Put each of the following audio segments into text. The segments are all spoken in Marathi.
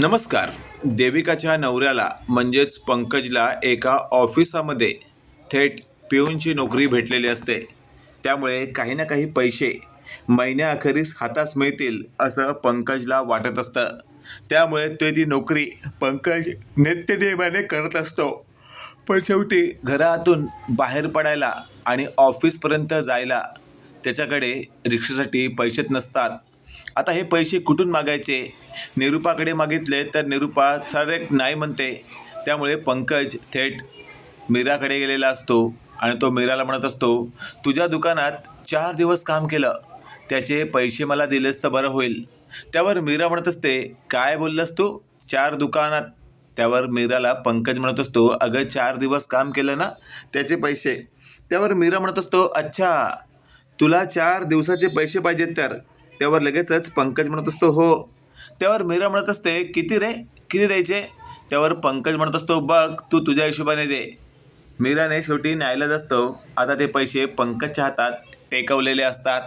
नमस्कार. देविकाच्या नवऱ्याला म्हणजेच पंकजला एका ऑफिसामध्ये थेट पिऊनची नोकरी भेटलेली असते. त्यामुळे काही ना काही पैसे महिन्याअखेरीस हातास मिळतील असं पंकजला वाटत असतं. त्यामुळे ते ती नोकरी पंकज नित्यनियमाने करत असतो. पण शेवटी घरातून बाहेर पडायला आणि ऑफिसपर्यंत जायला त्याच्याकडे रिक्षासाठी पैसेच नसतात. आता हे पैसे कुठून मागायचे? निरुपाकडे मागितले तर निरुपा सारे नाही म्हणते. त्यामुळे पंकज थेट मीराकडे गेलेला असतो आणि तो मीराला म्हणत असतो तुझ्या दुकानात चार दिवस काम केलं. त्याचे पैसे मला दिलेस तर बरं होईल. त्यावर मीरा म्हणत असते काय बोललास तू? चार दुकानात. त्यावर मीराला पंकज म्हणत असतो अगं चार दिवस काम केलं ना त्याचे पैसे. त्यावर मीरा म्हणत असतो अच्छा तुला चार दिवसाचे पैसे पाहिजेत तर. त्यावर लगेचच पंकज म्हणत असतो हो. त्यावर मीरा म्हणत असते किती रे? किती द्यायचे? त्यावर पंकज म्हणत असतो बघ तू तुझ्या हिशोबाने दे. मीराने शेवटी न्यायलाच असतो आता ते पैसे पंकजच्या हातात टेकवलेले असतात.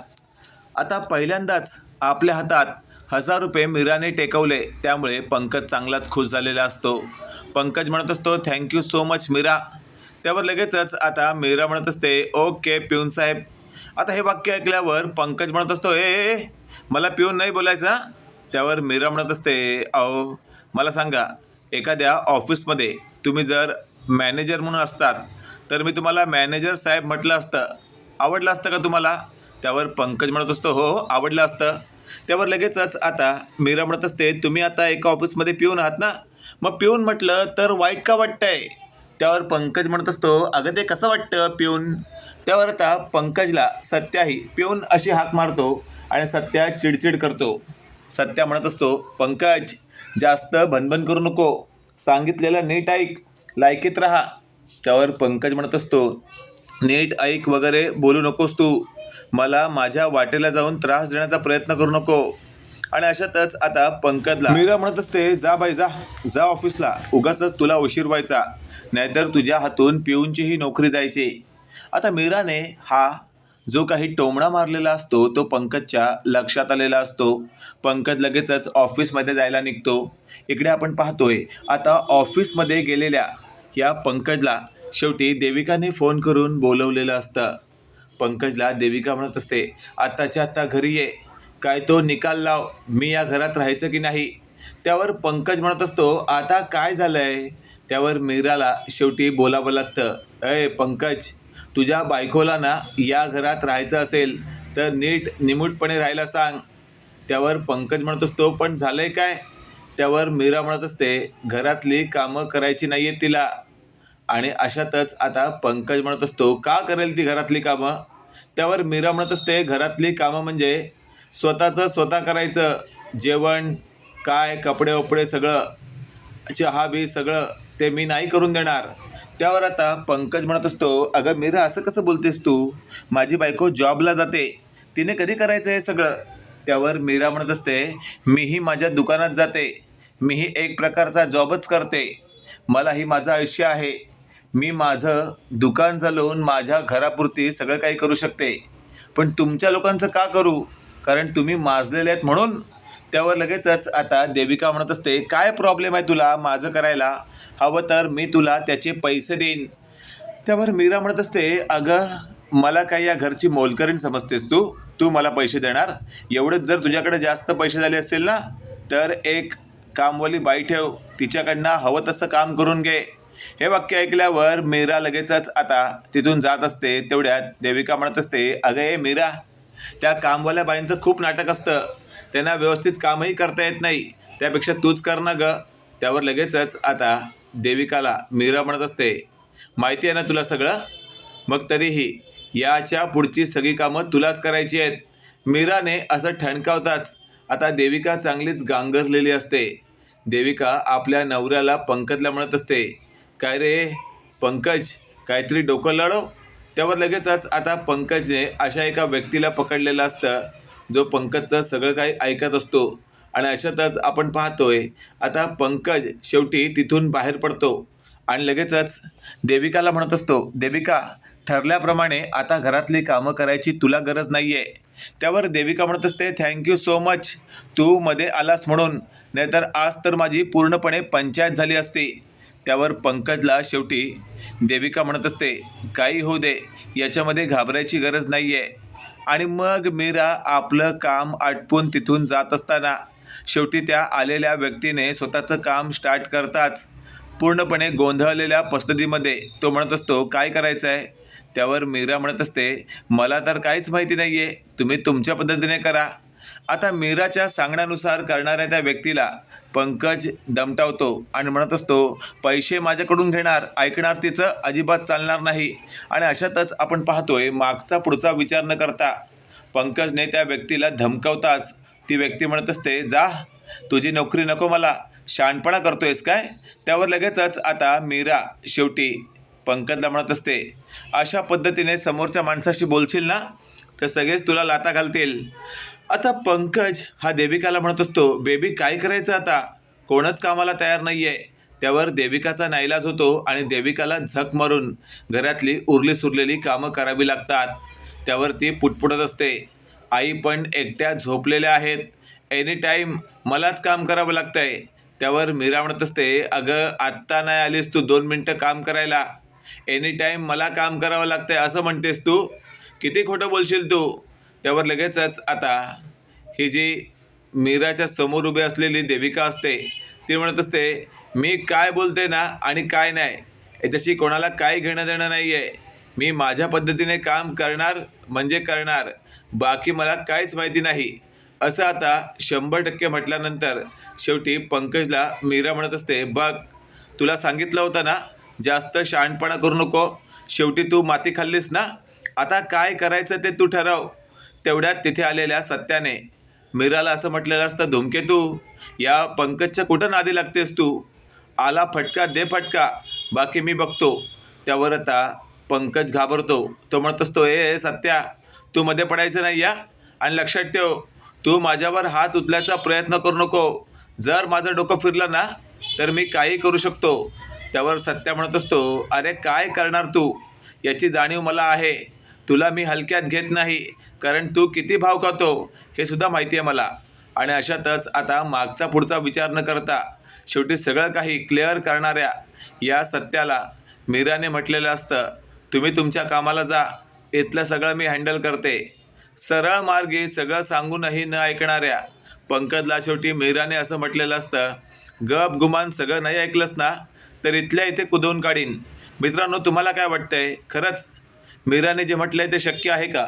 आता पहिल्यांदाच आपल्या हातात हजार रुपये मीराने टेकवले त्यामुळे पंकज चांगलाच खुश झालेला असतो. पंकज म्हणत असतो थँक्यू सो मच मीरा. त्यावर लगेचच आता मीरा म्हणत असते ओके पिऊन साहेब. आता हे वाक्य ऐकल्यावर पंकज म्हणत असतो ए मला पिऊन नाही बोलायचा त्यावर मीरा म्हणत असते अहो मला सांगा एखाद्या ऑफिसमध्ये तुम्ही जर मॅनेजर म्हणून असतात तर मी तुम्हाला मॅनेजर साहेब म्हटलं असतं. आवडलं असतं का तुम्हाला? त्यावर पंकज म्हणत असतो हो हो आवडलं असतं. त्यावर लगेचच आता मीरा म्हणत असते तुम्ही आता एका ऑफिसमध्ये पिऊन आहात ना? मग पिऊन म्हटलं तर वाईट का वाटतंय? त्यावर पंकज म्हणत असतो अगं ते कसं वाटतं पिऊन? त्यावर आता पंकजला सत्याही पिऊन अशी हाक मारतो आणि सत्या चिडचिड करतो. सत्या म्हणत असतो पंकज जास्त भनभन करू नको. सांगितलेलं नीट ऐक लायकीत राहा. त्यावर पंकज म्हणत असतो नीट ऐक वगैरे बोलू नकोस तू. मला माझ्या वाटेला जाऊन त्रास देण्याचा प्रयत्न करू नको. आणि अशातच आता पंकजला मीरा म्हणत असते जा बाई जा. जा ऑफिसला. उगाच तुला उशीर व्हायचा. नाहीतर तुझ्या हातून पिऊनचीही नोकरी द्यायची आता मीराने हा जो काही टोमणा मारलेला असतो तो पंकजच्या लक्षात आलेला असतो. पंकज लगेचच ऑफिसमध्ये जायला निघतो. इकडे आपण पाहतोय आता ऑफिसमध्ये गेलेल्या या पंकजला शेवटी देविकाने फोन करून बोलवलेलं असतं. पंकजला देविका म्हणत असते आत्ताच्या आत्ता घरी ये. काय तो निकाल लाव. मी या घरात राहायचं की नाही? त्यावर पंकज म्हणत असतो आता काय झालं आहे त्यावर मीराला शेवटी बोलावं लागतं. अय पंकज तुझ्या बायकोला ना या घरात राहायचं असेल तर नीट निमूटपणे राहायला सांग. त्यावर पंकज म्हणत असतो पण झालं आहे काय? त्यावर मीरा म्हणत असते घरातली कामं करायची नाही आहेत तिला. आणि अशातच आता पंकज म्हणत असतो का करेल ती घरातली कामं? त्यावर मीरा म्हणत असते घरातली कामं म्हणजे स्वतःचं स्वतः करायचं जेवण काय कपडे वपडे सगळं चहा बी सगळं ते मी नाही करून देणार. त्यावर आता पंकज म्हणत असतो अगं मीरा असं कसं बोलतेस तू? माझी बायको जॉबला जाते. तिने कधी करायचं आहे सगळं? त्यावर मीरा म्हणत असते मीही माझ्या दुकानात जाते. मीही एक प्रकारचा जॉबच करते. मलाही माझं आयुष्य आहे. मी माझं दुकान चालवून माझ्या घरापुरती सगळं काही करू शकते. पण तुमच्या लोकांचं का करू? कारण तुम्ही माजलेले आहेत म्हणून त्यावर लगेचच आता देविका म्हणत असते काय प्रॉब्लेम आहे तुला? माझं करायला. हवं तर मी तुला त्याचे पैसे देईन. त्यावर मीरा म्हणत असते अगं मला काही या घरची मोलकरीण समजतेस तू. तू मला पैसे देणार. एवढंच जर तुझ्याकडे जास्त पैसे झाले असतील ना तर एक कामवाली बाई ठेव. तिच्याकडनं हवं तसं काम करून घे. हे वाक्य ऐकल्यावर मीरा लगेचच आता तिथून जात असते तेवढ्यात देविका म्हणत असते अगं ए मीरा त्या कामवाल्या बाईंचं खूप नाटक असतं. त्यांना व्यवस्थित कामही करता येत नाही. त्यापेक्षा तूच कर ना ग. त्यावर लगेचच आता देविकाला मीरा म्हणत असते. माहिती आहे ना तुला सगळं? मग तरीही याच्या पुढची सगळी कामं तुलाच करायची आहेत. मीराने असं ठणकावताच आता देविका चांगलीच गांगरलेली असते. देविका आपल्या नवऱ्याला पंकजला म्हणत असते. काय रे? पंकज काहीतरी डोकं लढव त्यावर लगेचच आता पंकजने अशा एका व्यक्तीला पकडलेलं असतं जो पंकजचं सगळं काही ऐकत असतो. आणि अशातच आपण पाहतोय आता पंकज शेवटी तिथून बाहेर पडतो. आणि लगेचच देविकाला म्हणत असतो देविका ठरल्याप्रमाणे आता घरातली कामं करायची तुला गरज नाही आहे त्यावर देविका म्हणत असते थँक्यू सो मच तू मध्ये आलास म्हणून. नाहीतर आज तर माझी पूर्णपणे पंचायत झाली असती. त्यावर पंकजला शेवटी देविका म्हणत असते काही होऊ दे याच्यामध्ये घाबरायची गरज नाही आहे आणि मग मीरा आपलं काम आटपून तिथून जात असताना शेवटी त्या आलेल्या व्यक्तीने स्वतःचं काम स्टार्ट करताच पूर्णपणे गोंधळलेल्या परिस्थितीमध्ये तो म्हणत असतो काय करायचं आहे त्यावर मीरा म्हणत असते मला तर काहीच माहिती नाही आहे तुम्ही तुमच्या पद्धतीने करा. आता मीराच्या सांगण्यानुसार करणाऱ्या त्या व्यक्तीला पंकज दमटावतो आणि म्हणत असतो पैसे माझ्याकडून घेणार ऐकणार तिचं अजिबात चालणार नाही. आणि अशातच आपण पाहतोय मागचा पुढचा विचार न करता पंकजने त्या व्यक्तीला धमकावताच ती व्यक्ती म्हणत असते जा तुझी नोकरी नको मला शहाणपणा करतोयस काय? त्यावर लगेचच आता मीरा शेवटी पंकजला म्हणत असते अशा पद्धतीने समोरच्या माणसाशी बोलशील ना तर सगळेच तुला लाता घालतील. आता पंकज हा देविकाला म्हणत असतो बेबी काय करायचं आता? कोणच कामाला तयार नाही आहे त्यावर देविकाचा नाईलाज होतो आणि देविकाला झक मारून घरातली उरली सुरलेली कामं करावी लागतात. त्यावर ती पुटपुटत असते. आई पण एकट्या झोपलेल्या आहेत. एनी टाईम मलाच काम करावं लागतं आहे त्यावर मीरा म्हणत असते अगं आत्ता नाही आलीस तू दोन मिनटं काम करायला. एनी टाईम मला काम करावं लागतंय असं म्हणतेस तू? किती खोटं बोलशील तू? त्यावर लगेचच आता ही जी मीराच्या समोर उभी असलेली देविका असते ती म्हणत असते मी काय बोलते ना आणि काय नाही? याच्याशी कोणाला काय घेणं देणं नाही आहे मी माझ्या पद्धतीने काम करणार म्हणजे करणार. बाकी मला काहीच माहिती नाही. असं आता शंभर टक्के म्हटल्यानंतर शेवटी पंकजला मीरा म्हणत असते बघ तुला सांगितलं होतं ना जास्त शहाणपणा करू नको. शेवटी तू माती खाल्लीस ना. आता काय करायचं ते तू ठरव. तेवढ्यात तिथे आलेल्या सत्याने मीराला असं म्हटलेलं असतं धुमके तू या पंकजच्या कुठं नादी लागतेस तू? आला फटका दे फटका बाकी मी बघतो. त्यावर आता पंकज घाबरतो. तो म्हणत असतो ए सत्या तू मध्ये पडायचं नाही या? आणि लक्षात ठेव तू माझ्यावर हात उचलायचा प्रयत्न करू नको. जर माझं डोकं फिरलं ना तर मी काही करू शकतो. त्यावर सत्या म्हणत असतो अरे काय करणार तू? याची जाणीव मला आहे. तुला मी हलक्यात घेत नाही. कारण तू किती भाव खातो हे सुद्धा माहिती आहे मला. आणि अशातच आता मागचा पुढचा विचार न करता शेवटी सगळं काही क्लिअर करणाऱ्या या सत्याला मीराने म्हटलेलं असतं तुम्ही तुमच्या कामाला जा इथलं सगळं मी हँडल करते. सरळ मार्गी सगळं सांगूनही न ऐकणाऱ्या पंकजला शेवटी मीराने असं म्हटलेलं असतं गप गुमान सगळं नाही ऐकलंस ना? तर इथल्या इथे कुदवून काढीन. मित्रांनो तुम्हाला काय वाटतंय? खरंच मीराने जे म्हटलंय ते शक्य आहे का?